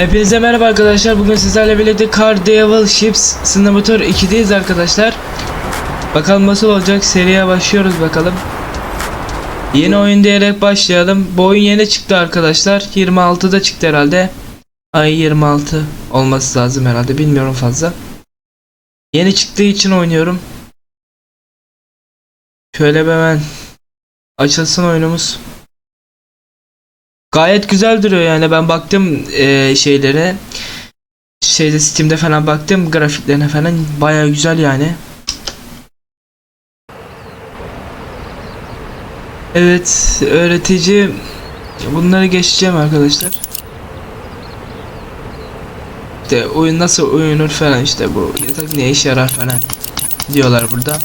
Hepinize merhaba arkadaşlar. Bugün sizlerle birlikte Car Devil Ships Simulator 2'deyiz arkadaşlar. Bakalım nasıl olacak? Seriye başlıyoruz bakalım. Yeni oyun diyerek başlayalım. Bu oyun yeni çıktı arkadaşlar. 26'da çıktı herhalde. Ay 26 olması lazım herhalde. Bilmiyorum fazla. Yeni çıktığı için oynuyorum. Şöyle hemen açılsın oyunumuz. Gayet güzel duruyor yani ben baktım eee, şeylere şeyde Steam'de falan baktım grafiklerine falan baya güzel yani. Evet öğretici bunları geçeceğim arkadaşlar. İşte oyun nasıl oynanır falan işte bu yatak ne işe yarar falan diyorlar burada.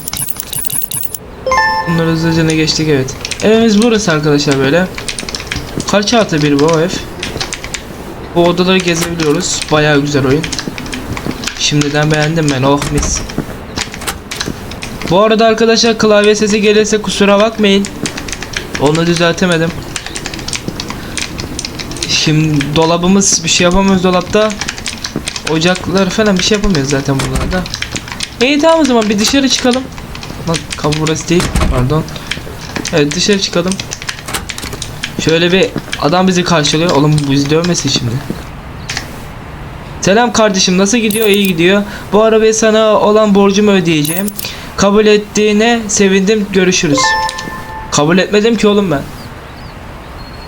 Bunları hızlıca geçtik evet. Evimiz burası arkadaşlar böyle. Kaç artı bir bu ev? Bu odaları gezebiliyoruz. Bayağı güzel oyun. Şimdiden beğendim ben. Oh mis. Bu arada arkadaşlar klavye sesi gelirse kusura bakmayın. Onu düzeltemedim. Şimdi dolabımız bir şey yapamıyoruz dolapta. Ocaklar falan bir şey yapamıyoruz zaten bunlarda. İyi tamam o zaman bir dışarı çıkalım. Lan kapı burası değil. Pardon. Evet dışarı çıkalım. Şöyle bir adam bizi karşılıyor. Oğlum bu bizi dövmesin şimdi. Selam kardeşim nasıl gidiyor? İyi gidiyor. Bu arabayı sana olan borcumu ödeyeceğim. Kabul ettiğine sevindim. Görüşürüz. Kabul etmedim ki oğlum ben.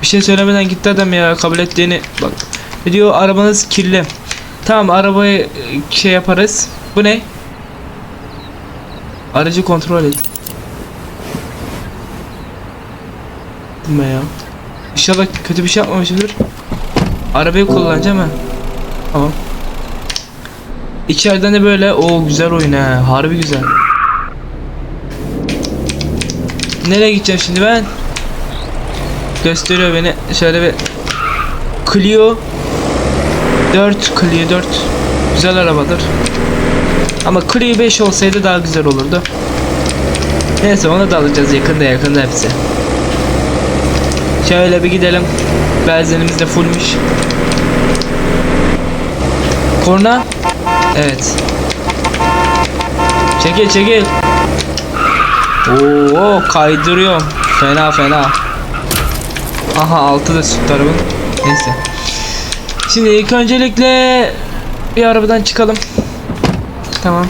Bir şey söylemeden gitti adam ya kabul ettiğini. Bak. Ne diyor arabanız kirli. Tamam arabayı e, şey yaparız. Bu ne? Aracı kontrol et. Gitme ya. İnşallah kötü bir şey yapmamışımdır. Arabayı kullanacağım ha. Tamam. İçeriden de böyle o güzel oyun ha. Harbi güzel. Nereye gideceğim şimdi ben? Gösteriyor beni. Şöyle bir Clio 4 Clio 4 güzel arabadır. Ama Clio 5 olsaydı daha güzel olurdu. Neyse onu da alacağız yakında yakında hepsi. Şöyle bir gidelim. Benzinimiz de fullmüş. Korna. Evet. Çekil çekil. Oo kaydırıyorum. Fena fena. Aha altı da süt arabın. Neyse. Şimdi ilk öncelikle bir arabadan çıkalım. Tamam.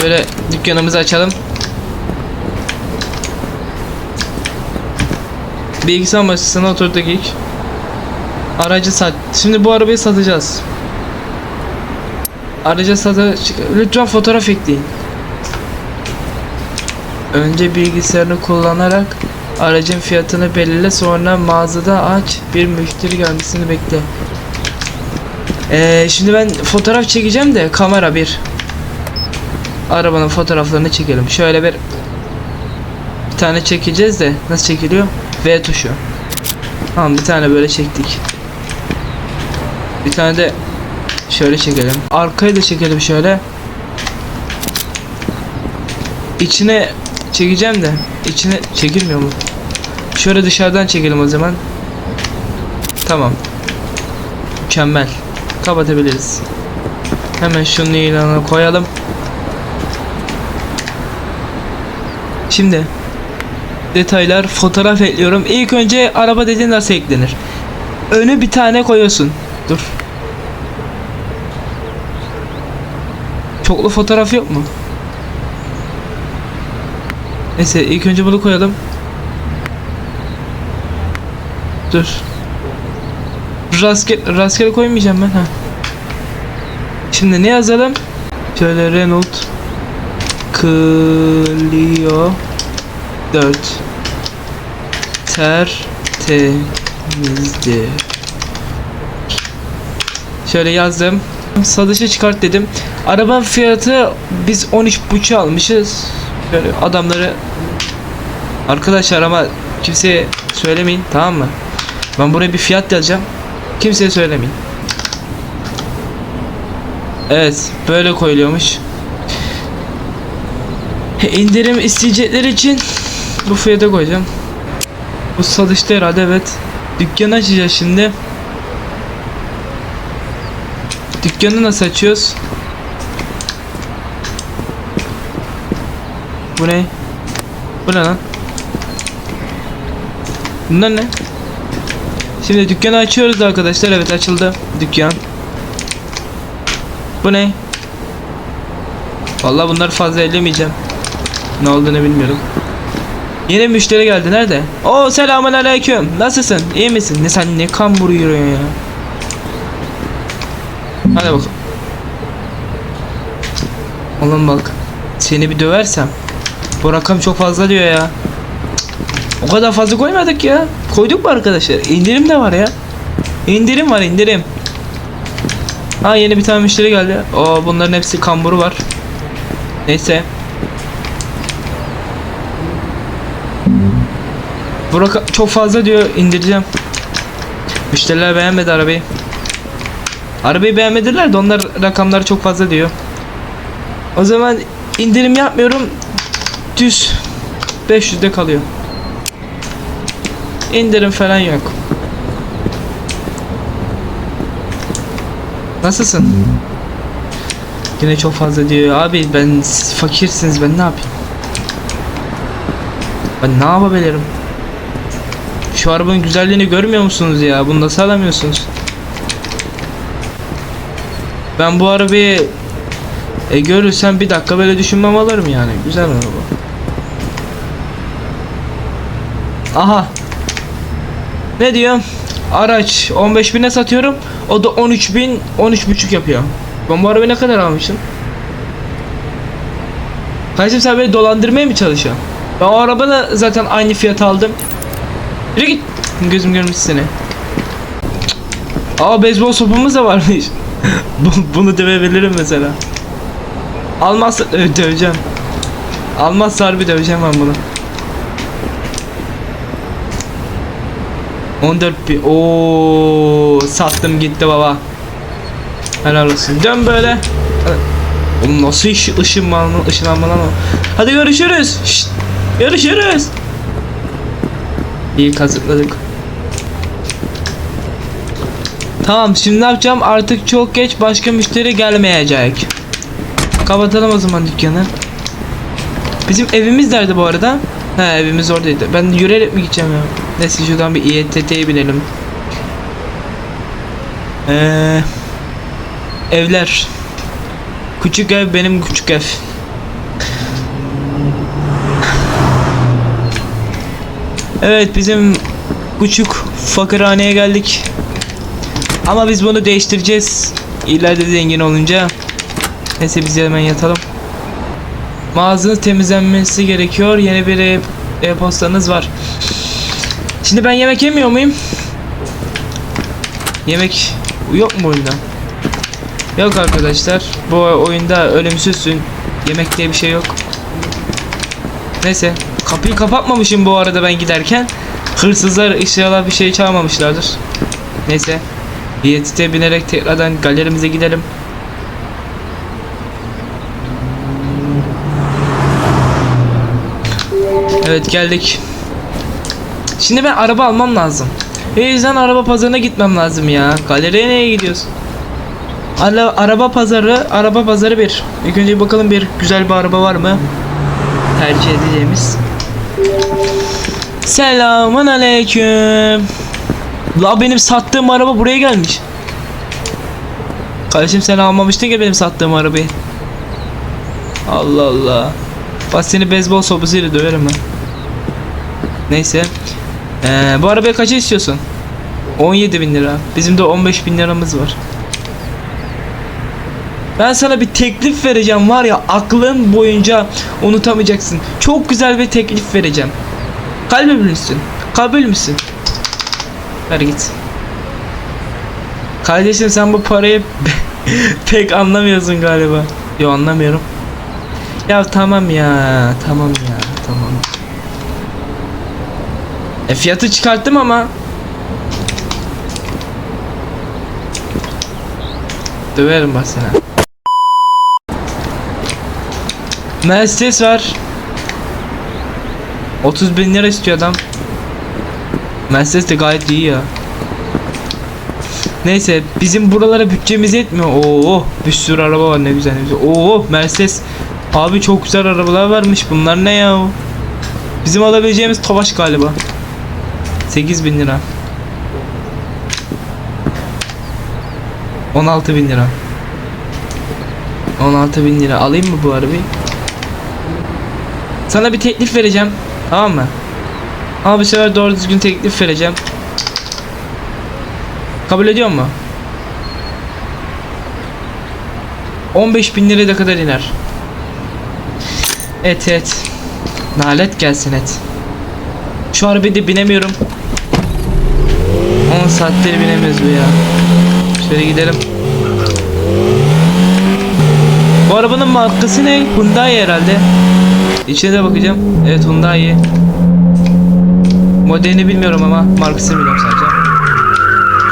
Şöyle dükkanımızı açalım. Bilgisayar masasına oturduk ilk. Aracı sat. Şimdi bu arabayı satacağız. Aracı satı lütfen fotoğraf ekleyin. Önce bilgisayarını kullanarak aracın fiyatını belirle sonra mağazada aç bir müşteri gelmesini bekle. Ee, şimdi ben fotoğraf çekeceğim de kamera bir. Arabanın fotoğraflarını çekelim. Şöyle bir bir tane çekeceğiz de nasıl çekiliyor? V tuşu. Tamam bir tane böyle çektik. Bir tane de şöyle çekelim. Arkayı da çekelim şöyle. İçine çekeceğim de içine çekilmiyor mu? Şöyle dışarıdan çekelim o zaman. Tamam. Mükemmel. Kapatabiliriz. Hemen şunu ilana koyalım. Şimdi detaylar fotoğraf ekliyorum. İlk önce araba dediğin nasıl eklenir? Önü bir tane koyuyorsun. Dur. Çoklu fotoğraf yok mu? Neyse ilk önce bunu koyalım. Dur. Rastgele, rastgele koymayacağım ben. Ha. Şimdi ne yazalım? Şöyle Renault Clio 4 Tertemizdir Şöyle yazdım. Satışa çıkart dedim. Araba fiyatı biz 13.5 almışız. Böyle adamları Arkadaşlar ama kimseye söylemeyin tamam mı? Ben buraya bir fiyat yazacağım. Kimseye söylemeyin. Evet böyle koyuluyormuş. İndirim isteyecekler için bu fiyata koyacağım. Bu satışta herhalde evet. Dükkanı açacağız şimdi. Dükkanı nasıl açıyoruz? Bu ne? Bu ne lan? Bunlar ne? Şimdi dükkanı açıyoruz arkadaşlar. Evet açıldı dükkan. Bu ne? Vallahi bunları fazla ellemeyeceğim. Ne olduğunu bilmiyorum. Yeni müşteri geldi. Nerede? Oo selamun aleyküm. Nasılsın? İyi misin? Ne sen ne kan vuruyorsun ya? Hadi bakalım. Oğlum bak. Seni bir döversem. Bu rakam çok fazla diyor ya. O kadar fazla koymadık ya. Koyduk mu arkadaşlar? İndirim de var ya. İndirim var indirim. Ha yeni bir tane müşteri geldi. Oo bunların hepsi kamburu var. Neyse. Bu rakam çok fazla diyor indireceğim. Müşteriler beğenmedi arabayı. Arabayı beğenmediler de onlar rakamları çok fazla diyor. O zaman indirim yapmıyorum. Düz 500'de kalıyor. İndirim falan yok. Nasılsın? Yine çok fazla diyor. Abi ben fakirsiniz ben ne yapayım? Ben ne yapabilirim? Şu arabanın güzelliğini görmüyor musunuz ya? Bunu nasıl alamıyorsunuz? Ben bu arabayı e, görürsem bir dakika böyle düşünmem alırım yani. Güzel araba. Aha. Ne diyor? Araç 15 bine satıyorum. O da 13 bin 13 buçuk yapıyor. Ben bu arabayı ne kadar almışım? Kardeşim sen beni dolandırmaya mı çalışıyorsun? Ben o arabada zaten aynı fiyat aldım. Yürü git. Gözüm görmüş seni. Aa beyzbol sopamız da varmış. Bu- Bunu dövebilirim mesela. Almazsa dö- döveceğim. Almazsa harbi döveceğim ben bunu. 14 bin. Oo sattım gitti baba. Helal olsun. Dön böyle. Oğlum nasıl iş ışınlanma ışınlanma lan o. Hadi görüşürüz. Şşt. Görüşürüz. İyi kazıkladık. Tamam şimdi ne yapacağım? Artık çok geç başka müşteri gelmeyecek. Kapatalım o zaman dükkanı. Bizim evimiz nerede bu arada? He evimiz oradaydı. Ben yürüyerek mi gideceğim ya? Neyse şuradan bir İETT'ye binelim. Ee, evler. Küçük ev benim küçük ev. Evet bizim küçük fakirhaneye geldik. Ama biz bunu değiştireceğiz. İleride zengin olunca. Neyse biz hemen yatalım. Mağazanın temizlenmesi gerekiyor. Yeni bir e- e-postanız var. Şimdi ben yemek yemiyor muyum? Yemek yok mu oyunda? Yok arkadaşlar. Bu oyunda ölümsüzsün. Yemek diye bir şey yok. Neyse. Kapıyı kapatmamışım bu arada ben giderken. Hırsızlar inşallah bir şey çalmamışlardır. Neyse. YTT binerek tekrardan galerimize gidelim. Evet geldik. Şimdi ben araba almam lazım. O yüzden araba pazarına gitmem lazım ya. Galeriye neye gidiyorsun? Ara, araba pazarı, araba pazarı bir. İlk önce bakalım bir güzel bir araba var mı? Tercih edeceğimiz. Selamun aleyküm. La benim sattığım araba buraya gelmiş. Kardeşim sen almamıştın ki benim sattığım arabayı. Allah Allah. Bak seni beyzbol sopasıyla döverim ben. Neyse. Ee, bu arabaya kaça istiyorsun? 17 bin lira. Bizim de 15 bin liramız var. Ben sana bir teklif vereceğim var ya aklın boyunca unutamayacaksın. Çok güzel bir teklif vereceğim. Kalbi müsün? Kabul müsün? Hadi git. Kardeşim sen bu parayı pek anlamıyorsun galiba. Yo anlamıyorum. Ya tamam ya, tamam ya, tamam. E fiyatı çıkarttım ama. Döverim bak sana. Mercedes var. 30 bin lira istiyor adam. Mercedes de gayet iyi ya. Neyse bizim buralara bütçemiz yetmiyor. Oo bir sürü araba var ne güzel ne güzel. Oo Mercedes. Abi çok güzel arabalar varmış. Bunlar ne ya? Bizim alabileceğimiz Tofaş galiba. 8000 lira. 16 bin lira. 16 bin lira. Alayım mı bu arabayı? Sana bir teklif vereceğim. Tamam mı? Ama bu sefer doğru düzgün teklif vereceğim. Kabul ediyor mu? 15 bin liraya da kadar iner. Et et. Nalet gelsin et. Şu arabaya da binemiyorum. 10 saattir binemiyoruz bu ya. Şöyle gidelim. Bu arabanın markası ne? Hyundai herhalde. İçine de bakacağım. Evet Hyundai. Modelini bilmiyorum ama markasını biliyorum sadece.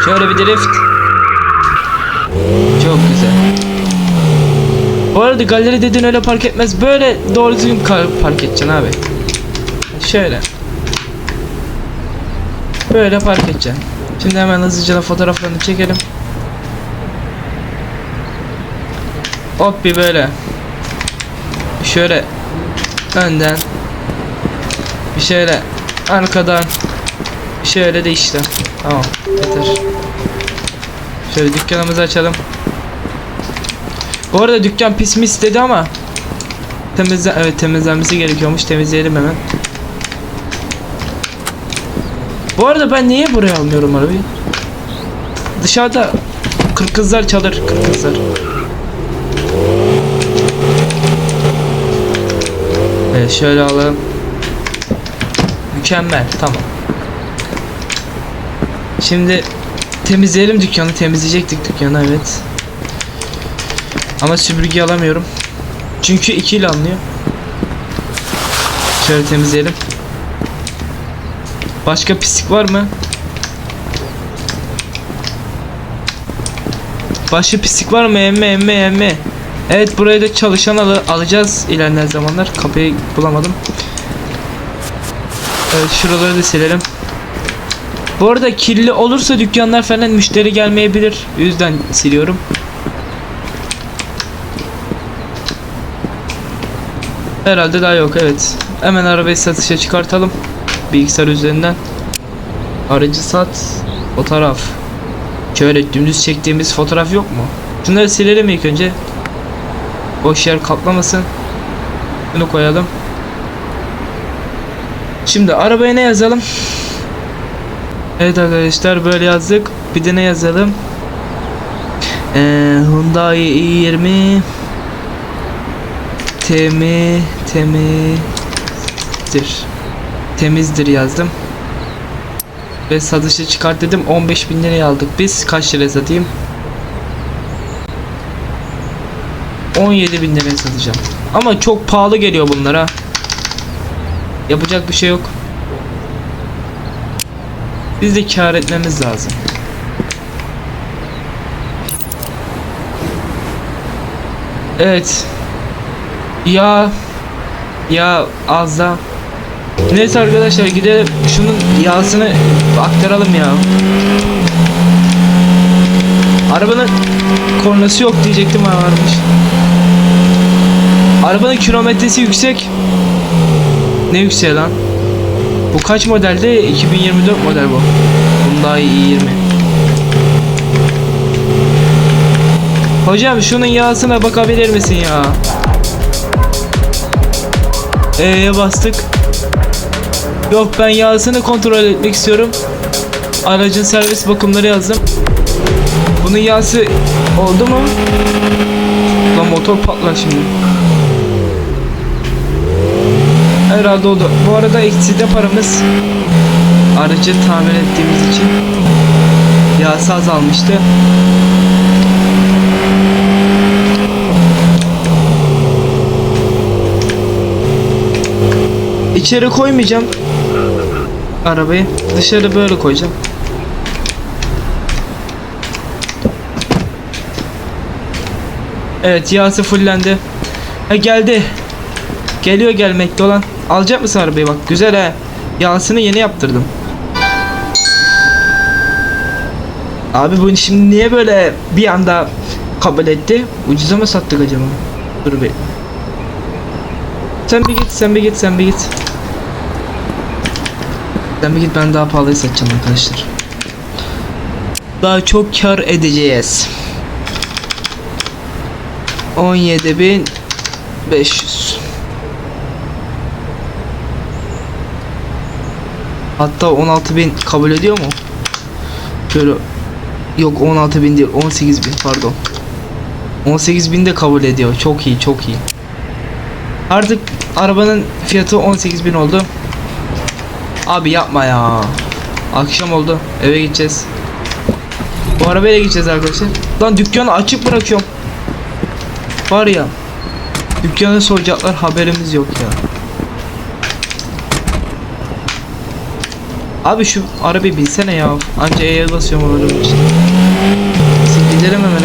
Şöyle bir drift. Çok güzel. Bu arada galeri dediğin öyle park etmez. Böyle doğru düzgün park edeceksin abi. Şöyle. Böyle park edeceksin. Şimdi hemen hızlıca fotoğraflarını çekelim. Hop bir böyle. Şöyle önden bir şöyle arkadan şöyle de işte. Tamam yeter. Şöyle dükkanımızı açalım. Bu arada dükkan pis mis dedi ama temizle evet temizlenmesi gerekiyormuş. Temizleyelim hemen. Bu arada ben niye buraya almıyorum arabayı? Dışarıda kırk kızlar çalır kırk Evet şöyle alalım. Mükemmel tamam. Şimdi temizleyelim dükkanı temizleyecektik dükkanı evet. Ama süpürge alamıyorum. Çünkü 2 ile alınıyor. Şöyle temizleyelim. Başka pislik var mı? Başka pislik var mı? Emme emme emme. Evet buraya da çalışan al alacağız ilerleyen zamanlar. Kapıyı bulamadım. Evet şuraları da silelim. Bu arada kirli olursa dükkanlar falan müşteri gelmeyebilir. Yüzden siliyorum. Herhalde daha yok evet. Hemen arabayı satışa çıkartalım. Bilgisayar üzerinden. Aracı sat. O taraf. Şöyle dümdüz çektiğimiz fotoğraf yok mu? Şunları silelim ilk önce. Boş yer kaplamasın. Bunu koyalım. Şimdi arabaya ne yazalım? Evet arkadaşlar böyle yazdık. Bir de ne yazalım? Ee, Hyundai i20 Temi temizdir. Temizdir yazdım. Ve satışa çıkart dedim 15 bin liraya aldık biz. Kaç liraya satayım? 17 bin liraya satacağım. Ama çok pahalı geliyor bunlara. Yapacak bir şey yok. Biz de kar etmemiz lazım. Evet. Ya ya az da Neyse arkadaşlar gidelim şunun yağsını aktaralım ya. Arabanın kornası yok diyecektim ama varmış. Arabanın kilometresi yüksek. Ne yükseği lan? Bu kaç modelde? 2024 model bu. Hyundai i20. Hocam şunun yağsına bakabilir misin ya? E'ye bastık. Yok ben yağsını kontrol etmek istiyorum. Aracın servis bakımları yazdım. Bunun yağsı oldu mu? Lan motor patlar şimdi. Herhalde oldu. Bu arada ekside paramız aracı tamir ettiğimiz için yağsı azalmıştı. İçeri koymayacağım arabayı. Dışarı böyle koyacağım. Evet yağsı fullendi. Ha geldi. Geliyor gelmekte olan. Alacak mısın arabayı bak güzel he. Yağsını yeni yaptırdım. Abi bunu şimdi niye böyle bir anda kabul etti? Ucuza mı sattık acaba? Dur bir. Sen bir git, sen bir git, sen bir git. Sen bir git ben daha pahalıya satacağım arkadaşlar. Daha çok kar edeceğiz. 17.500 Hatta 16.000 kabul ediyor mu? Şöyle Yok 16.000 değil 18.000 pardon. 18.000 de kabul ediyor. Çok iyi çok iyi. Artık arabanın fiyatı 18.000 oldu. Abi yapma ya. Akşam oldu eve gideceğiz. Bu arabayla gideceğiz arkadaşlar. Lan dükkanı açık bırakıyorum. Var ya Dükkanı soyacaklar haberimiz yok ya Abi şu arabayı bilsene ya. Anca E'ye basıyorum bir şey Biz gidelim hemen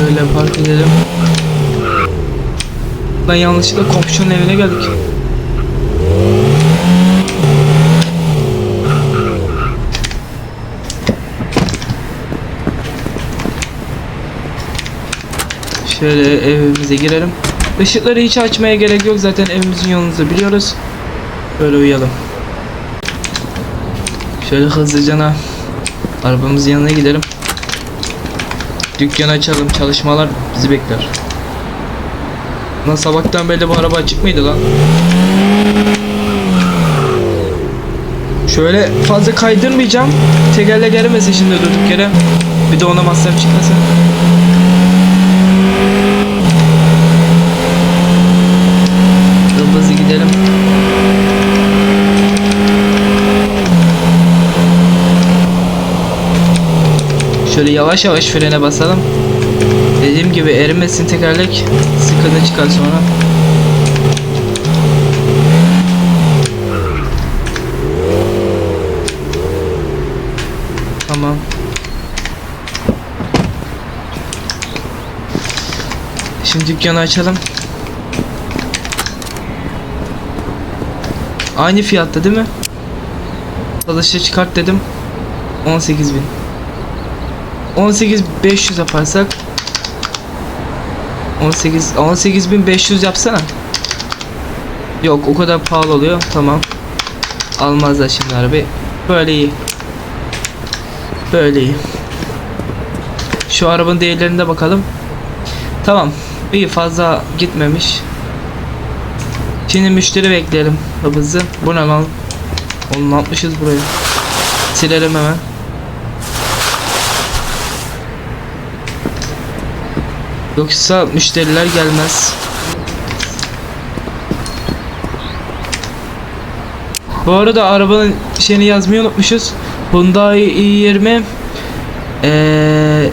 Böyle park edelim Ben yanlışlıkla komşunun evine geldik. Şöyle evimize girelim. Işıkları hiç açmaya gerek yok. Zaten evimizin yolumuzu biliyoruz. Böyle uyuyalım. Şöyle hızlıcana Arabamızın yanına gidelim. Dükkanı açalım. Çalışmalar bizi bekler Lan sabahtan beri bu araba açık mıydı lan? Şöyle fazla kaydırmayacağım. Tekerle gelmesin şimdi durduk yere. Bir de ona masraf çıkmasın. Hızlı gidelim. Şöyle yavaş yavaş frene basalım. Dediğim gibi erimesin tekerlek. Sıkıntı çıkar sonra. Tamam. Şimdi dükkanı açalım. Aynı fiyatta değil mi? Satışa çıkart dedim. 18.000. 18500 yaparsak 18 18500 yapsana. Yok o kadar pahalı oluyor. Tamam. Almazlar şimdi arabayı. Böyle iyi. Böyle iyi. Şu arabanın değerlerine bakalım. Tamam. İyi fazla gitmemiş. Şimdi müşteri bekleyelim hızlı. Bu ne lan? Oğlum ne yapmışız? Silelim hemen. Yoksa müşteriler gelmez. Bu arada arabanın şeyini yazmayı unutmuşuz. Hyundai i20 eee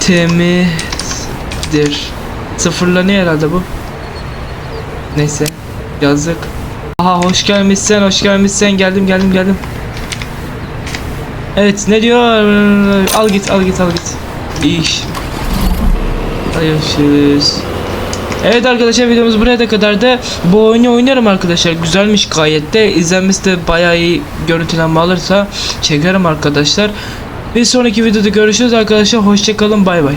temizdir. Sıfırlanıyor herhalde bu. Neyse yazdık. Aha hoş gelmişsen hoş gelmişsen geldim geldim geldim. Evet ne diyor? Al git al git al git. İyi iş. Görüşürüz. Evet arkadaşlar videomuz buraya da kadar da bu oyunu oynarım arkadaşlar. Güzelmiş gayet de. İzlenmesi de bayağı iyi görüntülenme alırsa çekerim arkadaşlar. Bir sonraki videoda görüşürüz arkadaşlar. Hoşçakalın bay bay